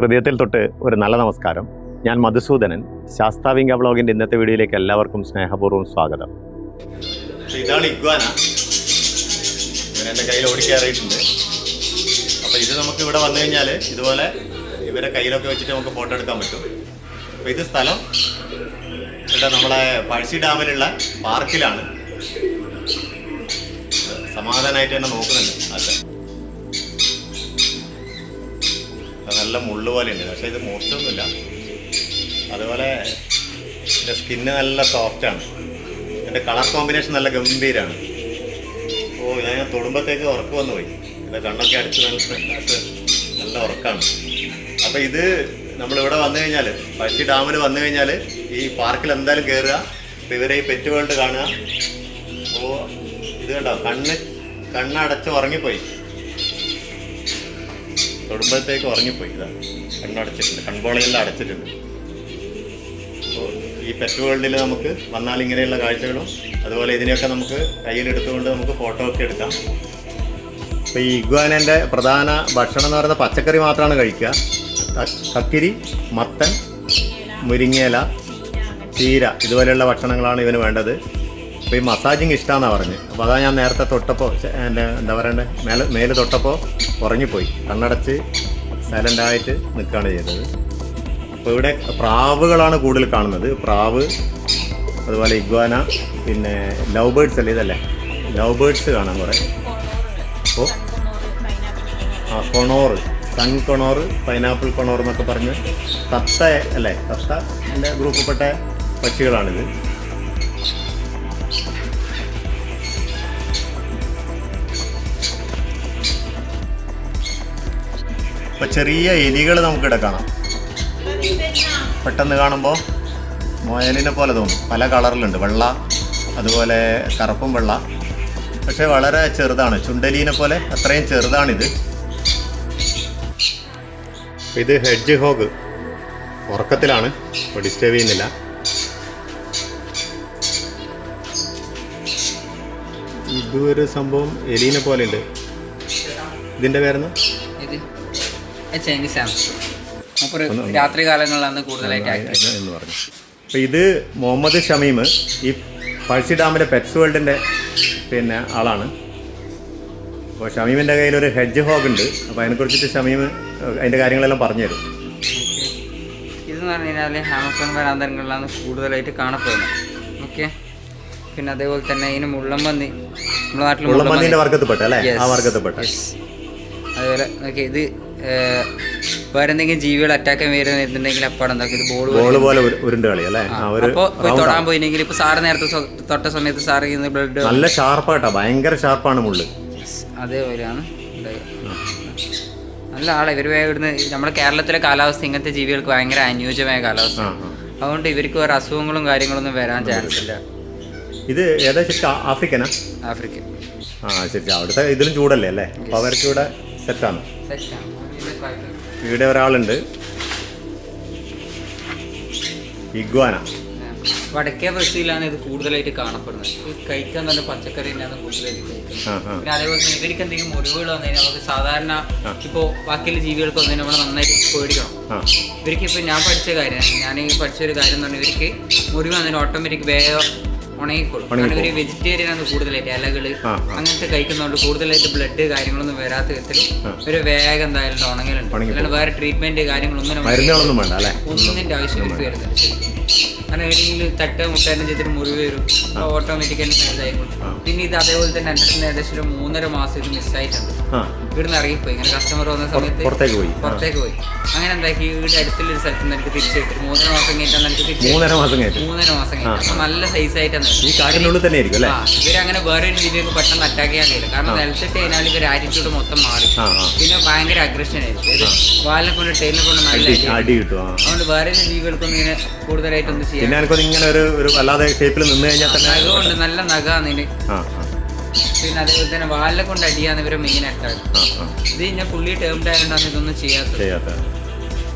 ഹൃദയത്തിൽ തൊട്ട് ഒരു നല്ല നമസ്കാരം. ഞാൻ മധുസൂദനൻ. ശാസ്താവിംഗ വ്ളോഗിന്റെ ഇന്നത്തെ വീഡിയോയിലേക്ക് എല്ലാവർക്കും സ്നേഹപൂർവം സ്വാഗതം. ഇതാണ് ഇഗ്വാന. കയ്യിൽ ഓടിക്കയറിയിട്ടുണ്ട് അപ്പോൾ ഇത് നമുക്ക് ഇവിടെ വന്നു കഴിഞ്ഞാൽ ഇതുപോലെ ഇവരെ കയ്യിലൊക്കെ വെച്ചിട്ട് നമുക്ക് ഫോട്ടോ എടുക്കാൻ പറ്റും. അപ്പോൾ ഇത് സ്ഥലം ഇവിടെ നമ്മളെ പഴശ്ശി ഡാമിലുള്ള പാർക്കിലാണ്. സമാധാനമായിട്ട് തന്നെ നോക്കുന്നുണ്ട്. അതെ നല്ല മുള്ളു പോലെ ഉണ്ട് പക്ഷേ ഇത് മൂർച്ചൊന്നുമില്ല അതുപോലെ എന്റെ സ്കിന്ന് നല്ല സോഫ്റ്റാണ് എന്റെ കളർ കോമ്പിനേഷൻ നല്ല ഗംഭീരമാണ് ഓ ഞാൻ തൊടുമ്പത്തേക്ക് ഉറക്കം വന്നു പോയി എന്റെ കണ്ണൊക്കെ അടിച്ച് നല്ല നല്ല ഉറക്കമാണ് അപ്പോൾ ഇത് നമ്മളിവിടെ വന്നു കഴിഞ്ഞാൽ പഴശ്ശി ഡാമിൽ വന്നു കഴിഞ്ഞാൽ ഈ പാർക്കിൽ എന്തായാലും കയറുക അപ്പോൾ ഇവരെ ഈ പെറ്റ് വേൾഡ് കാണുക. അപ്പോൾ ഇത് കണ്ടോ? കണ്ണ് കണ്ണടച്ച് ഉറങ്ങിപ്പോയി. തൊടുമ്പോഴത്തേക്ക് ഉറങ്ങിപ്പോയി. ഇതാ കണ്ണടച്ചിട്ടുണ്ട് കൺപോളയെല്ലാം അടച്ചിട്ടുണ്ട്. ഈ പെറ്റ് വേൾഡിൽ നമുക്ക് വന്നാൽ ഇങ്ങനെയുള്ള കാഴ്ചകളും അതുപോലെ ഇതിനെയൊക്കെ നമുക്ക് കയ്യിലെടുത്തുകൊണ്ട് നമുക്ക് ഫോട്ടോ ഒക്കെ എടുക്കാം. അപ്പോൾ ഈ ഇഗ്വാനന്റെ പ്രധാന ഭക്ഷണം എന്ന് പറയുന്നത് പച്ചക്കറി മാത്രമാണ് കഴിക്കുക. കക്കിരി മത്തൻ മുരിങ്ങേല ചീര ഇതുപോലെയുള്ള ഭക്ഷണങ്ങളാണ് ഇവന് വേണ്ടത്. അപ്പോൾ ഈ മസാജിങ് ഇഷ്ടമാണെന്നാണ് പറഞ്ഞത് അപ്പോൾ അതാ ഞാൻ നേരത്തെ തൊട്ടപ്പോൾ എന്റെ എന്താ പറയണ്ടേ മേലെ മേൽ തൊട്ടപ്പോൾ ഉറങ്ങിപ്പോയി. കണ്ണടച്ച് സൈലന്റായിട്ട് നിൽക്കുകയാണ് ചെയ്തത്. അപ്പോൾ ഇവിടെ പ്രാവുകളാണ് കൂടുതൽ കാണുന്നത്. പ്രാവ് അതുപോലെ ഇഗ്വാന പിന്നെ ലവ് ബേഡ്സ് അല്ലേ ഇതല്ലേ? ലവ് ബേഡ്സ് കാണാൻ കുറേ. അപ്പോൾ ആ conure sun conure pineapple conure എന്നൊക്കെ പറഞ്ഞ് തത്ത അല്ലേ തത്ത എന്റെ ഗ്രൂപ്പിൽപ്പെട്ട പക്ഷികളാണിത്. ഇപ്പൊ ചെറിയ എലികൾ നമുക്കിവിടെ കാണാം. പെട്ടെന്ന് കാണുമ്പോൾ മുയലിനെ പോലെ തോന്നും. പല കളറിലുണ്ട്. വെള്ള അതുപോലെ കറുപ്പും വെള്ള. പക്ഷേ വളരെ ചെറുതാണ്. ചുണ്ടലീനെ പോലെ അത്രയും ചെറുതാണിത്. ഇത് ഹെഡ്ജ് ഹോഗ്. ഉറക്കത്തിലാണ്. ഡിസ്റ്റേബ് ചെയ്യുന്നില്ല. ഇതൊരു സംഭവം എലീനെ പോലെ ഉണ്ട്. ഇതിന്റെ പേരെന്ന് ചൈനീസ് ആണ് മൂപ്പര് രാത്രി കാലങ്ങളിലാണ് കൂടുതലായിട്ട് ആക്റ്റീവ് എന്ന് പറഞ്ഞു. അപ്പോൾ ഇത് മുഹമ്മദ് ഷമീം ഈ പഴശ്ശി ഡാമിലെ പെറ്റ്സ് വേൾഡിന്റെ പിന്നെ ആളാണ്. അപ്പോൾ ഷമീമിന്റെ കയ്യിൽ ഒരു ഹെഡ്ജ് ഹോഗ് ഉണ്ട്. അപ്പോൾ അതിനെക്കുറിച്ചിട്ട് ഷമീം അതിന്റെ കാര്യങ്ങളെല്ലാം പറഞ്ഞുതരും ഇതെന്ന് പറഞ്ഞു കഴിഞ്ഞാൽ ആമസോൺ വനാന്തരങ്ങളിലാണ് കൂടുതലായിട്ട് കാണപ്പെടുന്നത്. ഓക്കെ പിന്നെ അതേപോലെ തന്നെ ഇതിന് മുള്ളമ്പന്നി നമ്മുടെ നാട്ടിൽ അതേപോലെ വർഗത്തിൽപ്പെട്ട അല്ലേ? ആ വർഗത്തിൽപ്പെട്ട. അതുപോലെ ഓക്കെ ഇത് വേറെ എന്തെങ്കിലും ജീവികൾ അറ്റാക്ക് വരുന്നുണ്ടെങ്കിൽ അപ്പാടെ എന്താക്കും ഇത് ബോൾ പോലെ ഉരുണ്ട് കളി അല്ലേ? അപ്പോൾ പോയി തൊടാൻ പോയില്ലെങ്കിൽ ഇപ്പൊ സാറ് നേരത്തെ തൊട്ട സമയത്ത് സാറ് ബ്ലഡ് നല്ല ഷാർപ്പായിട്ടാ ഭയങ്കര ഷാർപ്പാണ് മുള്ളു. അതേപോലെയാണ് നല്ല ആളെ. ഇവർ ഇവിടുന്ന് നമ്മുടെ കേരളത്തിലെ കാലാവസ്ഥ ഇങ്ങനത്തെ ജീവികൾക്ക് ഭയങ്കര അനുയോജ്യമായ കാലാവസ്ഥ. അതുകൊണ്ട് ഇവർക്ക് വേറെ അസുഖങ്ങളും കാര്യങ്ങളൊന്നും വരാൻ ചാൻസ് ഇല്ല. ഇത് ഏതാ ശരിക്കും? ആഫ്രിക്കനാ? ആഫ്രിക്കൻ. ആ ശരി അവിടുത്തെ ഇതിലും ചൂടല്ലേ അല്ലേ? അപ്പോൾ അവർക്ക് ഇവിടെ സെറ്റാണ് ഇവിടെ ഒരാളുണ്ട്. ഇഗ്വാന. വടക്കേ ബ്രസീലാണ് ഇത് കൂടുതലായിട്ട് കാണപ്പെടുന്നത്. ഇത് കഴിക്കാൻ തന്നെ പച്ചക്കറി തന്നെയാണ് കൂടുതലായിട്ട് കഴിക്കുന്നത്. പിന്നെ അതേപോലെ തന്നെ ഇവർക്ക് എന്തെങ്കിലും മുറിവുകൾ വന്നതിന് നമുക്ക് സാധാരണ ഇപ്പോൾ ബാക്കിയുള്ള ജീവികൾക്ക് വന്നതിന് നമ്മൾ നന്നായിട്ട് പേടിക്കണം. ഇവർക്ക് ഇപ്പോൾ ഞാൻ പഠിച്ച കാര്യം ഞാൻ ഈ പഠിച്ച ഒരു കാര്യം എന്ന് പറഞ്ഞാൽ ഇവർക്ക് മുറിവ് വന്നതിന് ഓട്ടോമാറ്റിക് വേഗം ഉണങ്ങിക്കോളും കാരണം ഇവർ വെജിറ്റേറിയൻ ആണ് കൂടുതലായിട്ട് ഇലകൾ അങ്ങനത്തെ കഴിക്കുന്നതുകൊണ്ട് കൂടുതലായിട്ട് ബ്ലഡ് കാര്യങ്ങളൊന്നും വരാത്ത വിധത്തിൽ ഒരു വേഗം എന്തായാലും ഉണങ്ങലുണ്ട്. അല്ലാണ്ട് വേറെ ട്രീറ്റ്മെന്റ് കാര്യങ്ങളൊന്നും ഒന്നിന്റെ ആവശ്യം ഇവർക്ക് അങ്ങനെ ഏതെങ്കിലും തട്ട് മുട്ടേനെ ചെയ്തിട്ട് മുറിവ് വരും. ഓട്ടോമാറ്റിക്കലി ഇതായിക്കോളും. പിന്നെ ഇത് അതേപോലെ തന്നെ എന്റെ അടുത്ത് ഏകദേശം ഒരു മൂന്നര മാസം ഇത് മിസ്സായിട്ടുണ്ട് ഇവിടുന്ന് ഇറങ്ങിപ്പോയി. ഇങ്ങനെ കസ്റ്റമർ വന്ന സമയത്ത് പുറത്തേക്ക് പോയി. പുറത്തേക്ക് പോയി. അങ്ങനെ എന്താക്കി? വീട് അടുത്തുള്ള ഒരു സ്ഥലത്ത് നിന്ന് എനിക്ക് തിരിച്ചു കിട്ടും. മൂന്നര മാസം കഴിഞ്ഞിട്ടാണ് എനിക്ക് തിരിച്ചു മൂന്നര മാസം മൂന്നര മാസം കഴിഞ്ഞിട്ട്. നല്ല സൈസ് ആയിട്ടാണ് ഈ കാട്ടിനുള്ളിൽ തന്നെ ആയിരിക്കും അല്ലേ? ഇവരങ്ങനെ വേറൊരു രീതിയൊക്കെ പെട്ടെന്ന് അറ്റാക്ക് ചെയ്യാൻ കഴിയില്ല. കാരണം നിലത്തിട്ട് കഴിഞ്ഞാൽ ഇവർ ആറ്റിറ്റ്യൂഡ് മൊത്തം മാറി. പിന്നെ ഭയങ്കര അഗ്രഷൻ ആയിരിക്കും. ഇത് വാലിനെ കൊണ്ട് ടൈലിനെ കൊണ്ട് നല്ല അടി കിട്ടും അതുകൊണ്ട് വേറെ ജീവികൾക്കൊന്നും ഇങ്ങനെ കൂടുതലായിട്ടൊന്നും ചെയ്യാൻ ഇങ്ങനെ ഒരു ഒരു വല്ലാതെ ഷേപ്പിൽ നിന്ന് കഴിഞ്ഞാൽ തന്നെ അതുകൊണ്ട് നല്ല ആ പിന്നെ അതേപോലെ തന്നെ വാലിനെ കൊണ്ട് അടിയാന്ന് ഇവരെ മെയിൻ അറ്റാക്ക് ഇത് ഇന്നെ ഫുള്ളി ടേംഡ് ആയതുകൊണ്ടാണ് ഇതൊന്നും ചെയ്യാത്തത്. ചെയ്യാത്ത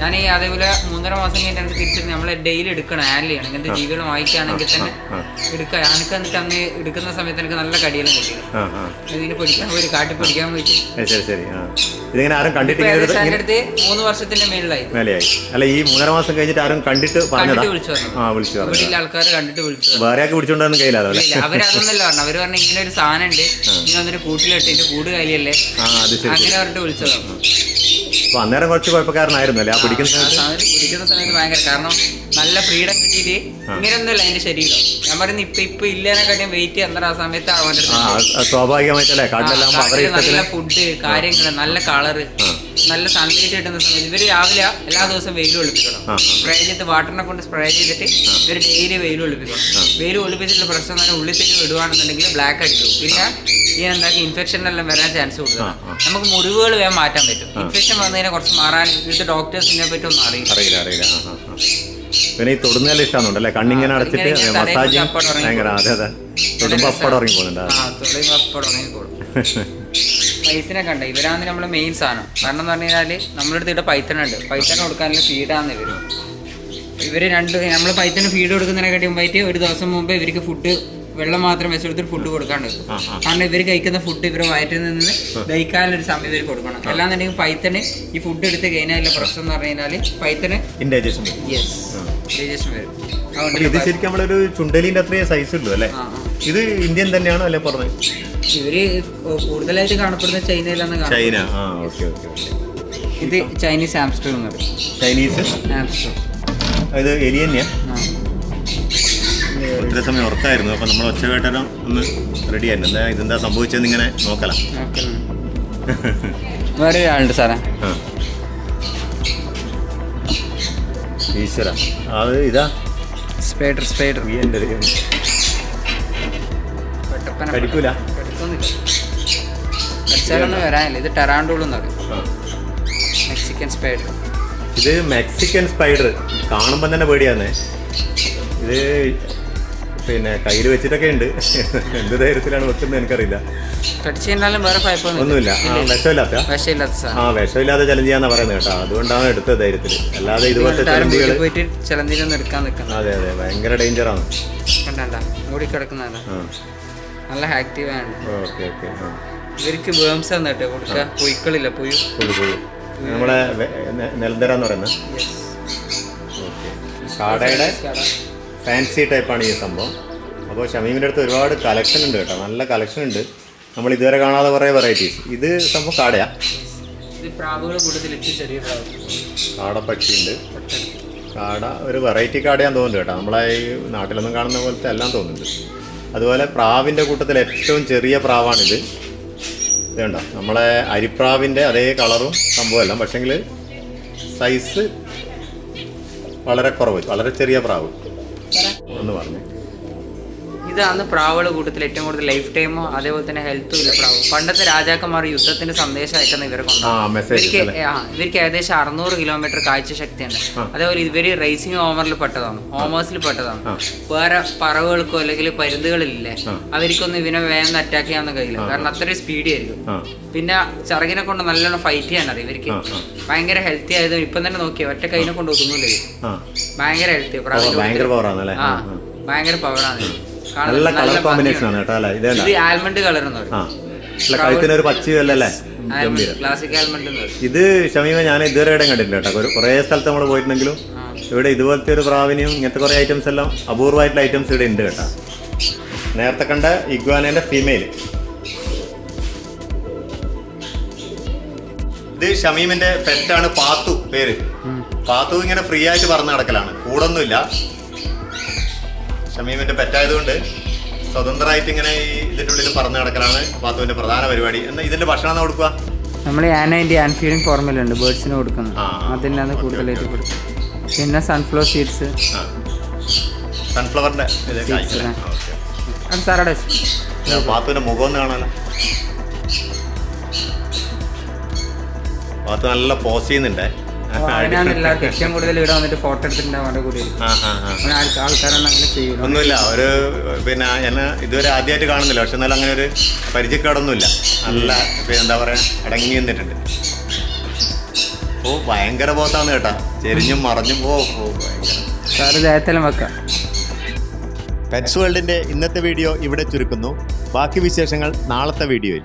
ഞാൻ ഈ അതേപോലെ മൂന്നര മാസം കഴിഞ്ഞിട്ട് തിരിച്ചിട്ട് നമ്മളെ ഡെയിലി എടുക്കണം ചെയ്യണം. ഇങ്ങനത്തെ ജീവികൾ വായിക്കുകയാണെങ്കിൽ തന്നെ എടുക്കുക. എടുക്കാം എനിക്ക് എന്നിട്ട് അന്ന് എടുക്കുന്ന സമയത്ത് എനിക്ക് നല്ല കടിയെല്ലാം കിട്ടി. ആ ആ. ഇതിന് പഠിക്കാൻ പോയി കാട്ടി പോയിട്ട് ആ. ഇതിങ്ങനെ ആരും കണ്ടിട്ട് അടുത്ത് മൂന്ന് വർഷത്തിന്റെ മേളിലായി. അല്ല ഈ മൂന്നര മാസം കഴിഞ്ഞിട്ട് ആരും കണ്ടിട്ട് പറഞ്ഞതാ? കണ്ടിട്ട് വിളിച്ചു പറഞ്ഞു. ആ വിളിച്ചു പറഞ്ഞു ആൾക്കാർ കണ്ടിട്ട് വിളിച്ചു വേറെ ആൾക്ക് അവരതൊന്നല്ല പറഞ്ഞു അവർ പറഞ്ഞു ഇങ്ങനെ ഒരു സാധനം ഉണ്ട് ഇനി വന്നിട്ട് കൂട്ടിലിട്ട് കൂട് കാര്യല്ലേ അങ്ങനെ പറഞ്ഞിട്ട് വിളിച്ചതാണ് അപ്പൊ അന്നേരം കുറച്ച് കുഴപ്പക്കാരനായിരുന്നു അല്ലേ ആ പിടിക്കുന്ന സമയത്ത്? പിടിക്കുന്ന സമയത്ത് ഭയങ്കര കാരണം നല്ല ഫ്രീഡം കിട്ടിയിട്ട് ഇങ്ങനെയൊന്നുമില്ല അതിന്റെ ശരീരം. ഞാൻ പറയുന്നത് ഇപ്പൊ ഇപ്പൊ ഇല്ലേനെക്കാട്ടിയും വെയിറ്റ് അന്നേരം ആ സമയത്ത് ആവാൻ ആ സ്വാഭാവികമായിട്ടല്ലേ? കാട്ടിലെല്ലാം അവരെ നല്ല ഫുഡ് കാര്യങ്ങൾ നല്ല കളറ് നല്ല സൺലൈറ്റ് കിട്ടുന്ന സമയത്ത് ഇവർ രാവിലെ എല്ലാ ദിവസവും വെയിൽ ഒളിപ്പിക്കണം. സ്പ്രേ ചെയ്ത് വാട്ടറിനെ കൊണ്ട് സ്പ്രേ ചെയ്തിട്ട് ഇവർ ഡെയിലി വെയിൽ ഒളിപ്പിക്കണം. വെയിൽ ഒളിപ്പിച്ചിട്ടുള്ള പ്രശ്നം തന്നെ വിടുവാണെന്നുണ്ടെങ്കിൽ ബ്ലാക്ക് അടിക്കും പിന്നെ ഈ എന്താക്കി ഇൻഫെക്ഷൻ എല്ലാം വരാൻ ചാൻസ് കൂടുതലാണ് ആ. നമുക്ക് മുറിവുകൾ വേഗം മാറ്റാൻ പറ്റും. ഇൻഫെക്ഷൻ വന്നതിനെ കുറച്ച് മാറാൻ ഇവിടുത്തെ ഡോക്ടേഴ്സിനെ പറ്റി ഒന്നും അറിയില്ല. അറിയില്ല. പിന്നെ ഈ തൊടുന്നതെല്ലാം ഇഷ്ടമാണല്ലേ കണ്ണിങ്ങനെ അടച്ചിട്ട് മസാജ് ഭയങ്കര അതെ അതെ. തൊടുമ്പോ അപ്പടം ഇറങ്ങി പോകുന്നുണ്ട് ആ ഉണ്ട് ഇവരാണ് നമ്മൾ മെയിൻ സാധനം. കാരണം എന്ന് പറഞ്ഞു കഴിഞ്ഞാൽ നമ്മുടെ അടുത്ത് ഇവിടെ പൈത്തൺ ഉണ്ട്. പൈത്തൺ കൊടുക്കാനുള്ള ഫീഡാണ് ഇവർ ഇവർ രണ്ട് നമ്മൾ പൈത്തന് ഫീഡ് കൊടുക്കുന്നതിനെക്കാട്ടി മുമ്പായിട്ട് ഒരു ദിവസം മുമ്പ് ഇവർക്ക് ഫുഡ് വെള്ളം മാത്രം വെച്ച് കൊടുത്തിട്ട് ഫുഡ് കൊടുക്കാണ്ട്. കാരണം ഇവർ കഴിക്കുന്ന ഫുഡ് ഇവരെ വയറ്റിൽ നിന്ന് ദഹിക്കാനൊരു സമയം ഇവർ കൊടുക്കണം. അല്ലാന്നുണ്ടെങ്കിൽ പൈത്തന് ഈ ഫുഡ് എടുത്ത് കഴിഞ്ഞാൽ പ്രശ്നം എന്ന് പറഞ്ഞു കഴിഞ്ഞാൽ പൈത്തന് ഇൻഡൈജഷൻ യെസ് ഡൈജഷൻ വരും. ഇത് ശരിക്കും നമ്മളൊരു ചുണ്ടലിന്റെ അത്രയും സൈസ് ഉള്ളൂ അല്ലേ? ഇത് ഇന്ത്യൻ തന്നെയാണോ അല്ലെ പറഞ്ഞത്? ഇവർ കൂടുതലായിട്ട് കാണപ്പെടുന്ന ചൈനയിലാണ് ചൈന. ആ ഓക്കെ ഓക്കെ ഓക്കെ. ഇത് ചൈനീസ് ആംസ്റ്റർ എന്ന് പറയും. ചൈനീസ്? ആംസ്റ്റർ ഇത് എലി തന്നെയാ ഒത്തിരി സമയം ഉറക്കായിരുന്നു. അപ്പം നമ്മൾ ഒച്ച കേട്ടാലും ഒന്ന് റെഡി ആയിരുന്നു. എന്താ ഇതെന്താ സംഭവിച്ചതെന്ന് ഇങ്ങനെ നോക്കലാം. വേറെ ഒരാളുണ്ട് സാറേ. ആ. ഈശ്വര. അത് ഇതാ. Spider spider കടിക്കൂല. അടിച്ചാലൊന്നും വരാനില്ല. ഇത് ടെറാണ്ടൂൾ എന്ന് പറയും. Mexican spider. ഇത് മെക്സിക്കൻ സ്പൈഡർ. കാണുമ്പോൾ തന്നെ പേടിയാന്നേ. ഇത് പിന്നെ കയ്യിൽ വെച്ചിട്ടൊക്കെ ഉണ്ട്. എന്ത് ധൈര്യത്തിലാണ് വെക്കുന്നത് എനിക്കറിയില്ല. കടിച്ചു കഴിഞ്ഞാലും വേറെ ഒന്നുമില്ല. വിഷമില്ലാത്ത? ആ വിഷമില്ലാത്ത വിഷമില്ലാതെ ചലഞ്ച് ചെയ്യാന്നാ പറയുന്നത് കേട്ടോ. അതുകൊണ്ടാണ് എടുത്തത് ധൈര്യത്തിൽ അല്ലാതെ ഇതുപോലത്തെ ചലഞ്ചുകൾ അതെ അതെ. ഭയങ്കര ഡേഞ്ചറാണ് മൂടി കിടക്കുന്നതല്ല ആ. നല്ല ആക്റ്റീവ് ആണ്. ഓക്കെ ഓക്കെ ഇവർക്ക് വേംസ് ആണ് കേട്ടോ കൊടുക്കുക പൊയ്ക്കളില്ല പൊയ്യു പുഴു. പുഴു നമ്മളെ വെ- എന്ന് പറയുന്നത്? ഓക്കെ. ഫാൻസി ടൈപ്പാണ് ഈ സംഭവം. അപ്പോൾ ഷമീമിന്റെ അടുത്ത് ഒരുപാട് കളക്ഷൻ ഉണ്ട് കേട്ടോ. നല്ല കളക്ഷൻ ഉണ്ട്. നമ്മൾ ഇതുവരെ കാണാതെ കുറേ വെറൈറ്റീസ് ഇത് സംഭവം കാടയാ? ഇത് പ്രാവുകൾ കൂടുതലിട്ട് ചെറിയ പ്രാവ്. കാടപ്പക്ഷി ഉണ്ട്. കാട ഒരു വെറൈറ്റി കാടയാന്ന് തോന്നുന്നുണ്ട് കേട്ടോ. നമ്മളെ ഈ നാട്ടിലൊന്നും കാണുന്ന പോലത്തെ എല്ലാം തോന്നുന്നുണ്ട്. അതുപോലെ പ്രാവിന്റെ കൂട്ടത്തിൽ ഏറ്റവും ചെറിയ പ്രാവാണിത്. ഇത് കണ്ടോ? നമ്മളെ അരിപ്രാവിന്റെ അതേ കളറും സംഭവമല്ല. പക്ഷേങ്കിൽ സൈസ് വളരെ കുറവ് വളരെ ചെറിയ പ്രാവ്. എന്ന് പറഞ്ഞു. ഇതാണ് പ്രാവുകൾ കൂട്ടത്തിൽ ഏറ്റവും കൂടുതൽ ലൈഫ് ടൈമോ അതേപോലെ തന്നെ ഹെൽത്തും ഇല്ല പ്രാവ്. പണ്ടത്തെ രാജാക്കന്മാർ യുദ്ധത്തിന്റെ സന്ദേശം അയക്കുന്ന ഇവരെ കൊണ്ടാണ് ഇവർക്ക് ഇവർക്ക് ഏകദേശം അറുന്നൂറ് കിലോമീറ്റർ കാഴ്ച ശക്തിയുണ്ട് അതേപോലെ ഇവർ റേസിംഗ് ഹോമറിൽ പെട്ടതാണ്. ഹോമേഴ്സിൽ പെട്ടതാണ്. വേറെ പറവുകൾക്കോ അല്ലെങ്കിൽ പരുന്തുകളില്ലേ. അവർക്കൊന്നും ഇവനെ വേഗം അറ്റാക്ക് ചെയ്യാൻ കഴിയില്ല. കാരണം അത്രയും സ്പീഡ് ആയിരിക്കും. പിന്നെ ചിറകിനെ കൊണ്ട് നല്ലോണം ഫൈറ്റ് ചെയ്യാൻ അറിയാം ഇവർക്ക്. ഭയങ്കര ഹെൽത്തി ആയത് ഇപ്പം തന്നെ നോക്കിയാൽ ഒറ്റ കൈനെ കൊണ്ട് ഒതുങ്ങൂലേ? ഭയങ്കര ഹെൽത്തി ഭയങ്കര പവറാണ് നല്ല കളർ കോമ്പിനേഷൻ ആണ് കേട്ടോ അല്ലേ? ഇത് ആൽമണ്ട് കളർ എന്ന് പറയും. ആ. അല്ല കഴുത്തിന് ഒരു അല്ലല്ലേ ക്ലാസിക് ആൽമണ്ട് ഇത് ഷമീമ ഞാൻ ഇതുവരെ ഇടം കണ്ടിട്ടില്ല കേട്ടോ. കുറേ സ്ഥലത്ത് നമ്മൾ പോയിട്ടുണ്ടെങ്കിലും ഇവിടെ ഇതുപോലത്തെ ഒരു പ്രാവിനിയും ഇങ്ങനത്തെ കുറേ ഐറ്റംസ് എല്ലാം അപൂർവമായിട്ടുള്ള ഐറ്റംസ് ഇവിടെ ഉണ്ട് കേട്ടോ. നേരത്തെ കണ്ട ഇഗ്വാനേന്റെ ഫീമെയിൽ ഇത് ഷമീമിന്റെ പെറ്റാണ് പാത്തു പേര്. പാത്തു ഇങ്ങനെ ഫ്രീ ആയിട്ട് പറന്ന് നടക്കലാണ്. കൂടൊന്നുമില്ല. ഷമീമിന്റെ പെറ്റായതുകൊണ്ട് സ്വതന്ത്രമായിട്ട് ഇങ്ങനെ ഈ ഇതിന്റെ ഉള്ളിൽ പറഞ്ഞു നടക്കലാണ് വാത്തുവിന്റെ പ്രധാന പരിപാടി. എന്നാ ഇതിന്റെ ഭക്ഷണം കൊടുക്കുക? നമ്മൾ ആൻഡ് ആൻ ഫീഡിങ് ഫോർമുല ഉണ്ട് ബേർഡ്സിന് കൊടുക്കുന്നത്. അതിനാണ് കൂടുതലായിട്ട് കൊടുക്കും കൊടുക്കുന്നത്. പിന്നെ സൺഫ്ലവർ സീഡ്സ് സൺഫ്ലവറിന്റെ. അത് സാറടെ പാത്തുവിന്റെ മുഖം ഒന്ന് കാണാനോ പാത്തു നല്ല പോസ് ചെയ്യുന്നുണ്ടേ. അതിനാണ് എല്ലാവർക്കും ഏറ്റവും കൂടുതൽ ഇവിടെ വന്നിട്ട് ഫോട്ടോ എടുത്തിട്ടുണ്ടാവും അവരുടെ കൂടെ. അങ്ങനെ ആൾക്ക് ആൾക്കാരൊന്നും അങ്ങനെ ചെയ്യൂല ഒന്നുമില്ല ഒരു പിന്നെ ഞാൻ ഇതുവരെ ആദ്യമായിട്ട് കാണുന്നില്ല. പക്ഷെ എന്നാലും അങ്ങനെ ഒരു പരിചയക്കേടൊന്നുമില്ല. നല്ല എന്താ പറയാ അടങ്ങി നിന്നിട്ടുണ്ട്. ഓ ഭയങ്കര ബോസാണ് കേട്ടാ. ചെരിഞ്ഞും മറഞ്ഞും ഓ ഭയങ്കര. വെക്കാം. പെറ്റ്സ് വേൾഡിന്റെ ഇന്നത്തെ വീഡിയോ ഇവിടെ ചുരുക്കുന്നു. ബാക്കി വിശേഷങ്ങൾ നാളത്തെ വീഡിയോയിൽ.